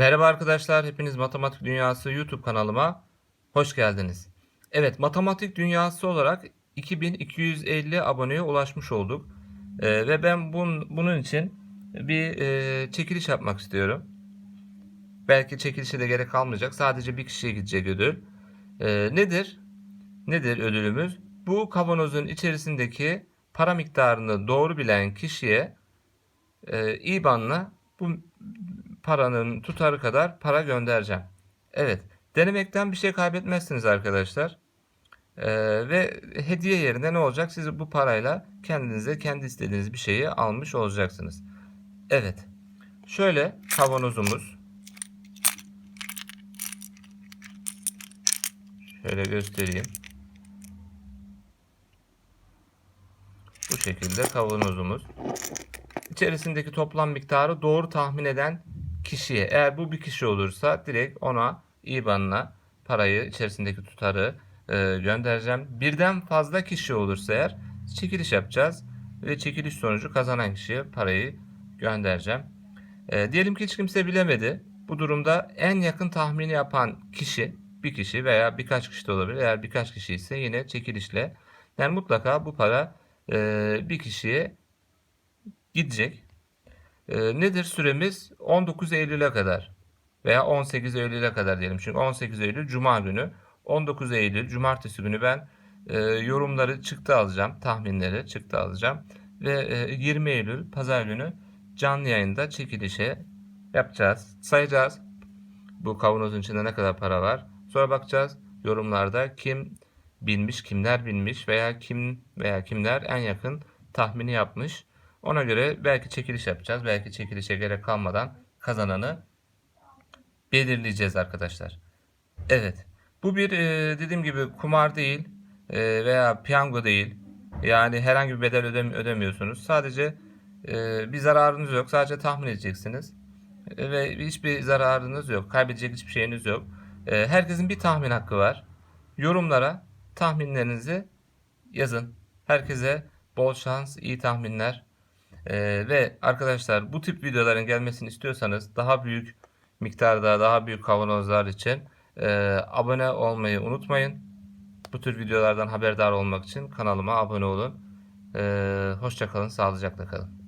Merhaba arkadaşlar, hepiniz Matematik Dünyası YouTube kanalıma hoş geldiniz. Evet, Matematik Dünyası olarak 2250 aboneye ulaşmış olduk. Ee, ve ben bun, bunun için bir e, çekiliş yapmak istiyorum. Belki çekilişe de gerek kalmayacak. Sadece bir kişiye gidecek ödül. Ee, nedir? Nedir ödülümüz? Bu kavanozun içerisindeki para miktarını doğru bilen kişiye e, IBAN'la bu paranın tutarı kadar para göndereceğim. Evet. Denemekten bir şey kaybetmezsiniz arkadaşlar. Ee, ve hediye yerine ne olacak? Siz bu parayla kendinize kendi istediğiniz bir şeyi almış olacaksınız. Evet. Şöyle kavanozumuz. Şöyle göstereyim. Bu şekilde kavanozumuz. İçerisindeki toplam miktarı doğru tahmin eden kişiye eğer bu bir kişi olursa direkt ona IBAN'ına parayı içerisindeki tutarı e, göndereceğim. Birden fazla kişi olursa eğer çekiliş yapacağız ve çekiliş sonucu kazanan kişiye parayı göndereceğim. E, diyelim ki hiç kimse bilemedi. Bu durumda en yakın tahmini yapan kişi bir kişi veya birkaç kişi de olabilir. Eğer birkaç kişi ise yine çekilişle yani mutlaka bu para e, bir kişiye gidecek. E, nedir süremiz? 19 Eylül'e kadar veya 18 Eylül'e kadar diyelim. Çünkü 18 Eylül Cuma günü, 19 Eylül Cumartesi günü ben e, yorumları çıktı alacağım, tahminleri çıktı alacağım ve e, 20 Eylül Pazar günü canlı yayında çekilişe yapacağız, sayacağız. Bu kavanozun içinde ne kadar para var. Sonra bakacağız yorumlarda kim bilmiş, kimler bilmiş veya kim veya kimler en yakın tahmini yapmış. Ona göre belki çekiliş yapacağız. Belki çekilişe gerek kalmadan kazananı belirleyeceğiz arkadaşlar. Evet. Bu bir e, dediğim gibi kumar değil e, veya piyango değil. Yani herhangi bir bedel ödem ödemiyorsunuz. Sadece e, bir zararınız yok. Sadece tahmin edeceksiniz. Ve hiçbir zararınız yok. Kaybedecek hiçbir şeyiniz yok. Herkesin bir tahmin hakkı var. Yorumlara tahminlerinizi yazın. Herkese bol şans, iyi tahminler. Ee, ve arkadaşlar bu tip videoların gelmesini istiyorsanız daha büyük miktarda daha büyük kavanozlar için e, abone olmayı unutmayın. Bu tür videolardan haberdar olmak için kanalıma abone olun. Ee, hoşça kalın, sağlıcakla kalın.